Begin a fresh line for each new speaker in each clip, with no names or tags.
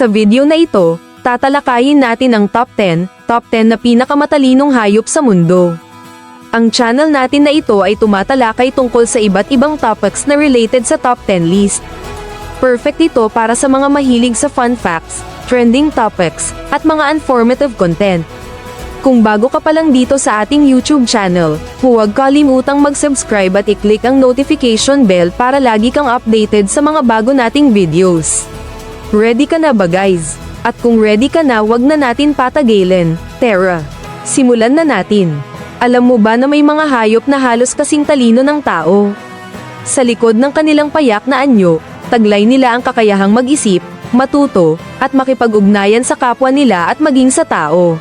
Sa video na ito, tatalakayin natin ang top 10, top 10 na pinakamatalinong hayop sa mundo. Ang channel natin na ito ay tumatalakay tungkol sa iba't ibang topics na related sa top 10 list. Perfect ito para sa mga mahilig sa fun facts, trending topics, at mga informative content. Kung bago ka pa lang dito sa ating YouTube channel, huwag kalimutang mag-subscribe at i-click ang notification bell para lagi kang updated sa mga bago nating videos. Ready ka na ba guys? At kung ready ka na wag na natin patagilin, Tara. Simulan na natin. Alam mo ba na may mga hayop na halos kasing talino ng tao? Sa likod ng kanilang payak na anyo, taglay nila ang kakayahang mag-isip, matuto, at makipag-ugnayan sa kapwa nila at maging sa tao.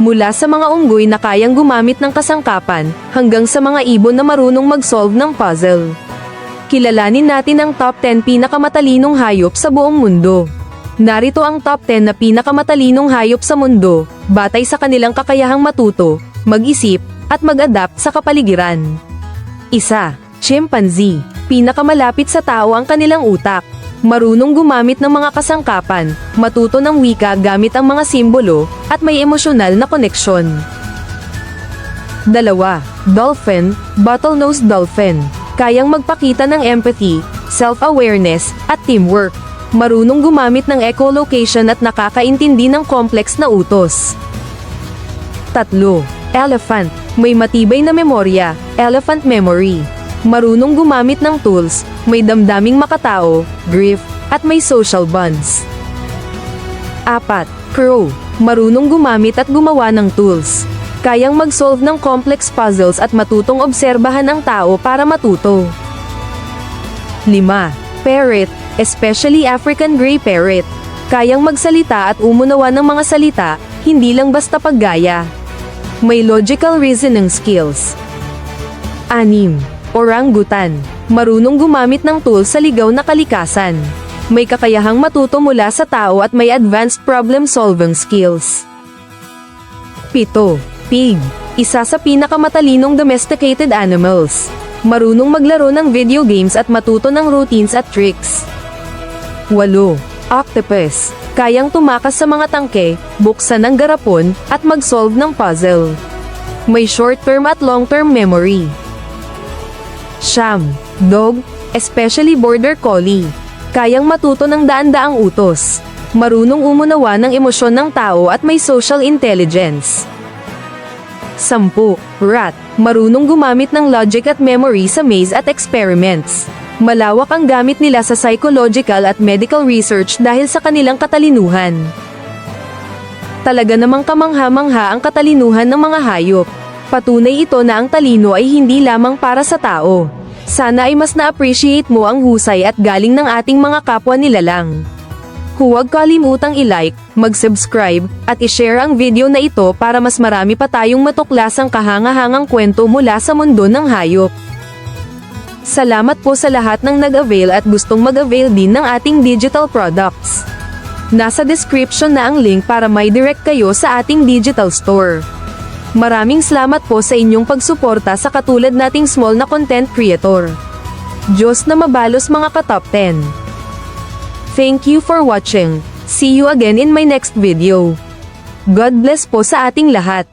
Mula sa mga unggoy na kayang gumamit ng kasangkapan, hanggang sa mga ibon na marunong mag-solve ng puzzle. Kilalanin natin ang top 10 pinakamatalinong hayop sa buong mundo. Narito ang top 10 na pinakamatalinong hayop sa mundo, batay sa kanilang kakayahang matuto, mag-isip, at mag-adapt sa kapaligiran. Isa, chimpanzee. Pinakamalapit sa tao ang kanilang utak. Marunong gumamit ng mga kasangkapan, matuto ng wika gamit ang mga simbolo, at may emosyonal na koneksyon. Dalawa, dolphin, bottlenose dolphin. Kayang magpakita ng empathy, self-awareness, at teamwork. Marunong gumamit ng echolocation at nakakaintindi ng complex na utos. Tatlo, elephant. May matibay na memorya, elephant memory. Marunong gumamit ng tools, may damdaming makatao, grief, at may social bonds. Apat, crow. Marunong gumamit at gumawa ng tools. Kayang mag-solve ng complex puzzles at matutong obserbahan ang tao para matuto. 5. Parrot, especially African Grey Parrot. Kayang magsalita at umunawa ng mga salita, hindi lang basta paggaya. May logical reasoning skills. 6. Orangutan. Marunong gumamit ng tools sa ligaw na kalikasan. May kakayahang matuto mula sa tao at may advanced problem-solving skills. 7. Pig. Isa sa pinakamatalinong domesticated animals. Marunong maglaro ng video games at matuto ng routines at tricks. 8. Octopus. Kayang tumakas sa mga tangke, buksan ng garapon, at mag-solve ng puzzle. May short-term at long-term memory. Siyam. Dog, especially border collie. Kayang matuto ng daan-daang utos. Marunong umunawa ng emosyon ng tao at may social intelligence. 10. Rat. Marunong gumamit ng logic at memory sa maze at experiments. Malawak ang gamit nila sa psychological at medical research dahil sa kanilang katalinuhan. Talaga namang kamangha-mangha ang katalinuhan ng mga hayop. Patunay ito na ang talino ay hindi lamang para sa tao. Sana ay mas na-appreciate mo ang husay at galing ng ating mga kapwa nilalang. Huwag kalimutang i-like, mag-subscribe, at i-share ang video na ito para mas marami pa tayong matuklasang kahanga-hangang kwento mula sa mundo ng hayop. Salamat po sa lahat ng nag-avail at gustong mag-avail din ng ating digital products. Nasa description na ang link para may direct kayo sa ating digital store. Maraming salamat po sa inyong pagsuporta sa katulad nating small na content creator. Diyos na mabalos mga ka-top 10. Thank you for watching. See you again in my next video. God bless po sa ating lahat.